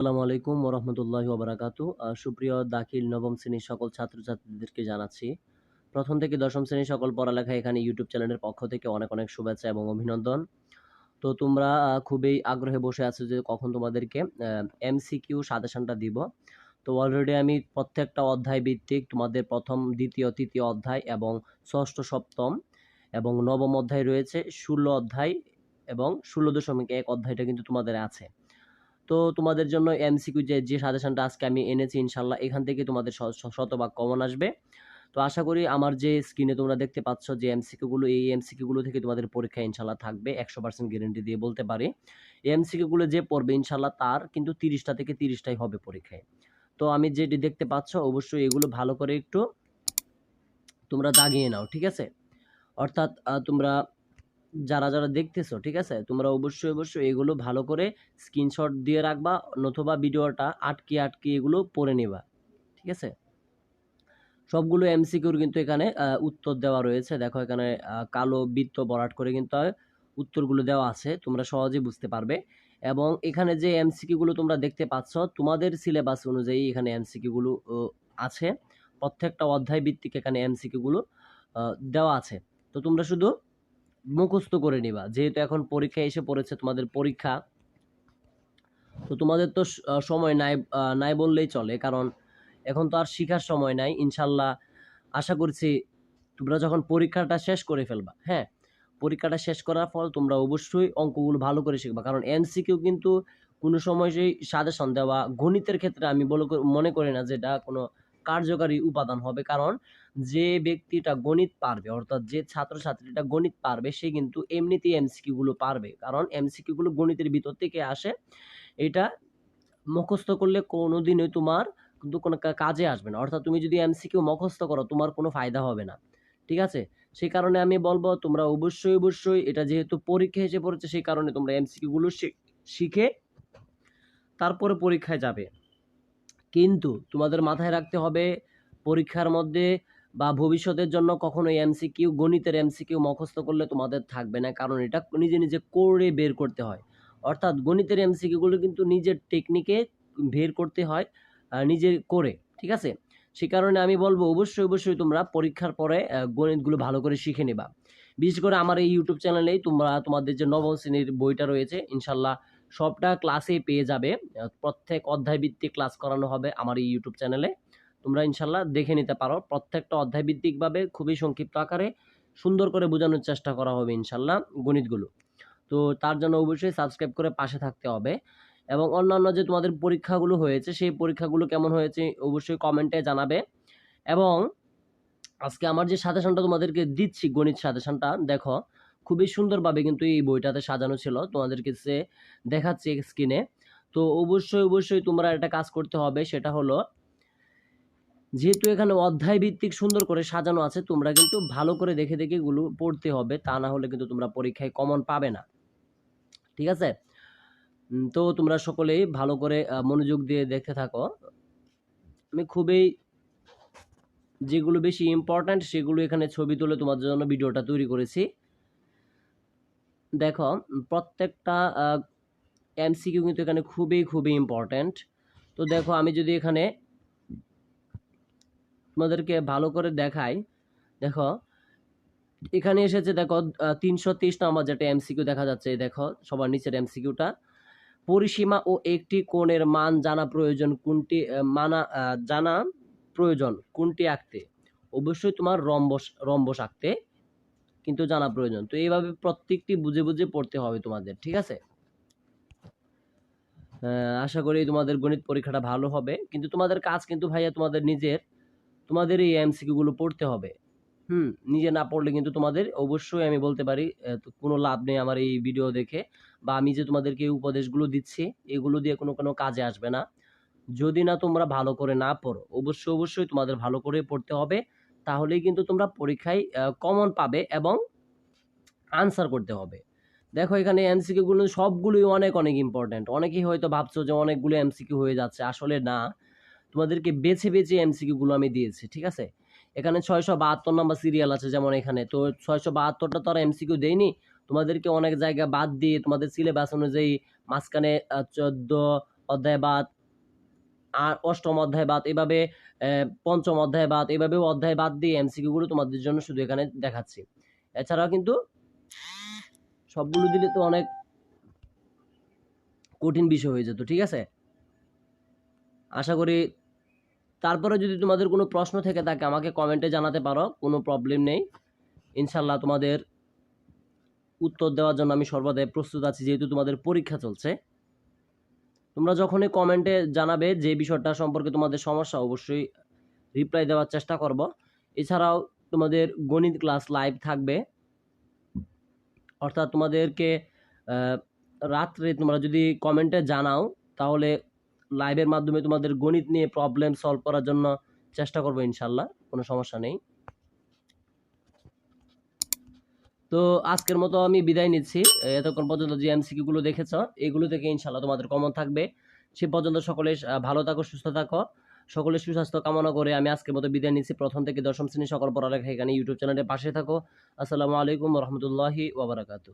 আসসালামু আলাইকুম ওরহমতুল্লাহি ওবরাকাতু। সুপ্রিয় দাখিল নবম শ্রেণির সকল ছাত্রছাত্রীদেরকে জানাচ্ছি, প্রথম থেকে দশম শ্রেণির সকল পড়ালেখা এখানে ইউটিউব চ্যানেলের পক্ষ থেকে অনেক অনেক শুভেচ্ছা এবং অভিনন্দন। তো তোমরা খুবই আগ্রহে বসে আছো যে কখন তোমাদেরকে এমসিকিউ সাজেশনটা দিব। তো অলরেডি আমি প্রত্যেকটা অধ্যায় ভিত্তিক তোমাদের প্রথম, দ্বিতীয়, তৃতীয় অধ্যায় এবং ষষ্ঠ, সপ্তম এবং নবম অধ্যায় রয়েছে, ষোলো অধ্যায় এবং ষোলো দশমিক এক অধ্যায়টা কিন্তু তোমাদের আছে। তো তোমাদের জন্য এমসিকিউ যে যে সাজেশনটা আজকে আমি এনেছি, ইনশাল্লাহ এখান থেকে তোমাদের শতভাগ কমন আসবে। তো আশা করি আমার যে স্ক্রিনে তোমরা দেখতে পাচ্ছ যে এমসিকিউগুলো এই এমসিকিউগুলো থেকে তোমাদের পরীক্ষা ইনশাল্লাহ থাকবে, একশো পার্সেন্ট গ্যারেন্টি দিয়ে বলতে পারি। এমসিকিউগুলো যে পড়বে ইনশাল্লাহ তার কিন্তু তিরিশটা থেকে তিরিশটাই হবে পরীক্ষায়। তো আমি যেটি দেখতে পাচ্ছ, অবশ্যই এগুলো ভালো করে একটু তোমরা দাগিয়ে নাও, ঠিক আছে? অর্থাৎ তোমরা যারা যারা দেখতেছো, ঠিক আছে? তোমরা অবশ্যই অবশ্যই এগুলো ভালো করে স্ক্রিনশট দিয়ে রাখবা, নতুবা ভিডিওটা আটকে আটকে এগুলো পড়ে নেবা, ঠিক আছে? সবগুলো এমসিকিউর কিন্তু এখানে উত্তর দেওয়া রয়েছে। দেখো এখানে কালো বৃত্ত বরাট করে কিন্তু উত্তরগুলো দেওয়া আছে, তোমরা সহজেই বুঝতে পারবে। এবং এখানে যে এমসিকিউগুলো তোমরা দেখতে পাচ্ছ, তোমাদের সিলেবাস অনুযায়ী এখানে এমসিকিউগুলো আছে। প্রত্যেকটা অধ্যায় ভিত্তিক এখানে এমসিকিউগুলো দেওয়া আছে। তো তোমরা শুধু মুখস্থ করে নিবা। যেহেতু এখন পরীক্ষা এসে পড়েছে, তোমাদের পরীক্ষা। তো তোমাদের তো সময় নাই নাই বললেই চলে, কারণ এখন তো আর শিখার সময় নাই, ইনশাল্লাহ। আশা করছি তোমরা যখন পরীক্ষাটা শেষ করে ফেলবা হ্যাঁ পরীক্ষাটা শেষ করার ফল তোমরা অবশ্যই অঙ্কগুলো ভালো করে শিখবা। কারণ এমসিকিউ কিন্তু কোনো সময় সেই সাজেশন দেওয়া, গণিতের ক্ষেত্রে আমি বলে মনে করি না যে এটা কোনো কার্যকারী উপাদান হবে, কারণ যে ব্যক্তিটা গণিত পারবে, অর্থাৎ যে ছাত্রছাত্রীটা গণিত পারবে, সে কিন্তু এমনিতেই এমসিকিউ গুলো পারবে। কারণ এমসিকিউ গুলো গণিতের ভিতর থেকে আসে, এটা মুখস্থ করলে কোনোদিনই তোমার কিন্তু কোনো কাজে আসবে না। অর্থাৎ তুমি যদি এমসিকিউ মুখস্থ করো, তোমার কোনো ফায়দা হবে না। ঠিক আছে? সেই কারণে আমি বলব, তোমরা অবশ্যই অবশ্যই এটা যেহেতু পরীক্ষা এসে পড়েছে, সেই কারণে তোমরা এমসিকিউ গুলো শি- শিখে তারপরে পরীক্ষায় যাবে। কিন্তু তোমাদের মাথায় রাখতে হবে, পরীক্ষার মধ্যে বা ভবিষ্যতের জন্য কখনো এমসিকিউ গণিতের এমসিকিউ মুখস্থ করলে তোমাদের থাকবে না, কারণ এটা নিজে নিজে করে বের করতে হয়। অর্থাৎ গণিতের এমসিকিউগুলো কিন্তু নিজের টেকনিকে বের করতে হয় নিজে করে ঠিক আছে? সে কারণে আমি বলব অবশ্যই অবশ্যই তোমরা পরীক্ষার পরে গণিতগুলো ভালো করে শিখে নেবা। বিশেষ করে আমার এই ইউটিউব চ্যানেলেই তোমরা, তোমাদের যে নবম শ্রেণির বইটা রয়েছে, ইনশাল্লাহ সবটা ক্লাসে পেয়ে যাবে। প্রত্যেক অধ্যায় ভিত্তিক ক্লাস করানো হবে আমার এই ইউটিউব চ্যানেলে তোমরা ইনশাল্লাহ দেখে নিতে পারো। প্রত্যেকটা অধ্যায় ভিত্তিকভাবে খুবই সংক্ষিপ্ত আকারে সুন্দর করে বোঝানোর চেষ্টা করা হবে ইনশাল্লাহ গণিতগুলো। তো তার জন্য অবশ্যই সাবস্ক্রাইব করে পাশে থাকতে হবে এবং অন্যান্য যে তোমাদের পরীক্ষাগুলো হয়েছে, সেই পরীক্ষাগুলো কেমন হয়েছে অবশ্যই কমেন্টে জানাবে। এবং আজকে আমার যে সাজেশনটা তোমাদেরকে দিচ্ছি গণিত সাজেশনটা দেখো, খুবই সুন্দরভাবে কিন্তু এই বইটাতে সাজানো ছিল, তোমাদেরকে সে দেখাচ্ছি স্ক্রিনে তো অবশ্যই অবশ্যই তোমরা একটা কাজ করতে হবে, সেটা হলো যেহেতু এখানে অধ্যায় ভিত্তিক সুন্দর করে সাজানো আছে, তোমরা কিন্তু ভালো করে দেখে দেখে এগুলো পড়তে হবে, তা না হলে কিন্তু তোমরা পরীক্ষায় কমন পাবে না। ঠিক আছে? তো তোমরা সকলেই ভালো করে মনোযোগ দিয়ে দেখতে থাকো। আমি খুবই যেগুলো বেশি ইম্পর্ট্যান্ট সেগুলো এখানে ছবি তুলে তোমাদের জন্য ভিডিওটা তৈরি করেছি। দেখো, প্রত্যেকটা এমসিকিউ কিন্তু এখানে খুবই খুবই ইম্পর্ট্যান্ট তো দেখো, আমি যদি এখানে তোমাদেরকে ভালো করে দেখাই। দেখো, এখানে এসেছে, দেখো তিনশো তেইশ নাম্বার যেটা এমসিকিউ দেখা যাচ্ছে দেখো, সবার নিচের এমসিকিউটা পরিসীমা ও একটি কোণের মান জানা প্রয়োজন, কোনটি মানা জানা প্রয়োজন, কোনটি আঁকতে? অবশ্যই তোমার রম্বস রম্বস আঁকতে কিন্তু জানা প্রয়োজন। তো এইভাবে প্রত্যেকটি বুঝে বুঝে পড়তে হবে তোমাদের, ঠিক আছে? আশা করি তোমাদের গণিত পরীক্ষাটা ভালো হবে। কিন্তু তোমাদের কাজ কিন্তু ভাইয়া তোমাদের নিজের। তোমাদের এই এমসিকিউ গুলো পড়তে হবে। হুম, নিজে না পড়লে কিন্তু তোমাদের অবশ্যই আমি বলতে পারি কোনো লাভ নেই আমার এই ভিডিও দেখে বা আমি যে তোমাদেরকে এই উপদেশগুলো দিচ্ছি, এগুলো দিয়ে কোনো কোনো কাজে আসবে না। যদি না তোমরা ভালো করে না পড়ো, অবশ্যই অবশ্যই তোমাদের ভালো করে পড়তে হবে, তাহলেই কিন্তু তোমরা পরীক্ষায় কমন পাবে এবং আনসার করতে হবে। দেখো এখানে এমসিকিউ গুলো সবগুলোই অনেক অনেক ইম্পর্ট্যান্ট অনেকেই হয়তো ভাবছ যে অনেকগুলো এমসিকিউ হয়ে যাচ্ছে, আসলে না। তোমাদেরকে বেছে বেছে এমসিকিউ গুলো আমি দিয়েছি, ঠিক আছে? এখানে ছয়শো বাহাত্তর নাম্বার সিরিয়াল আছে যেমন এখানে। তো ছয়শো বাহাত্তরটা তো আর এমসিকিউ দেয়নি। তোমাদেরকে অনেক জায়গা বাদ দিয়ে তোমাদের সিলেবাস অনুযায়ী মাঝখানে চোদ্দ অধ্যায় বাদ, আর অষ্টম অধ্যায় বাদ, এভাবে পঞ্চম অধ্যায় বাদ এভাবে অধ্যায় বাদ দিয়ে এমসিকিউ গুলো তোমাদের জন্য শুধু এখানে দেখাচ্ছি। এছাড়াও কিন্তু সবগুলো দিলে তো অনেক কঠিন বিষয় হয়ে যেত, ঠিক আছে? আশা করি তারপরে যদি তোমাদের কোনো প্রশ্ন থেকে থাকে, আমাকে কমেন্টে জানাতে পারো, কোনো প্রবলেম নেই। ইনশাল্লাহ তোমাদের উত্তর দেওয়ার জন্য আমি সর্বদাই প্রস্তুত আছি, যেহেতু তোমাদের পরীক্ষা চলছে। তোমরা যখনই কমেন্টে জানাবে যে বিষয়টা সম্পর্কে তোমাদের সমস্যা, অবশ্যই রিপ্লাই দেওয়ার চেষ্টা করব। এছাড়াও তোমাদের গণিত ক্লাস লাইভ থাকবে। অর্থাৎ তোমাদেরকে রাত্রে তোমরা যদি কমেন্টে জানাও, তাহলে লাইভের মাধ্যমে তোমাদের গণিত নিয়ে প্রবলেম সলভ করার জন্য চেষ্টা করব ইনশাল্লাহ কোনো সমস্যা নেই। তো আজকের মতো আমি বিদায় নিচ্ছি। এতক্ষণ পর্যন্ত যে এমসিকিউ গুলো দেখেছ, এগুলো থেকে ইনশাল্লাহ তোমাদের কমন থাকবে। সে পর্যন্ত সকলে ভালো থাকো, সুস্থ থাকো। সকলে সুস্বাস্থ্য কামনা করে আমি আজকের মতো বিদায় নিচ্ছি। প্রথম থেকে দশম শ্রেণি সকল পড়ালেখা এখানে ইউটিউব চ্যানেলের পাশে থাকো। আসসালামু আলাইকুম রহমতুল্লাহি ওবরাকাতু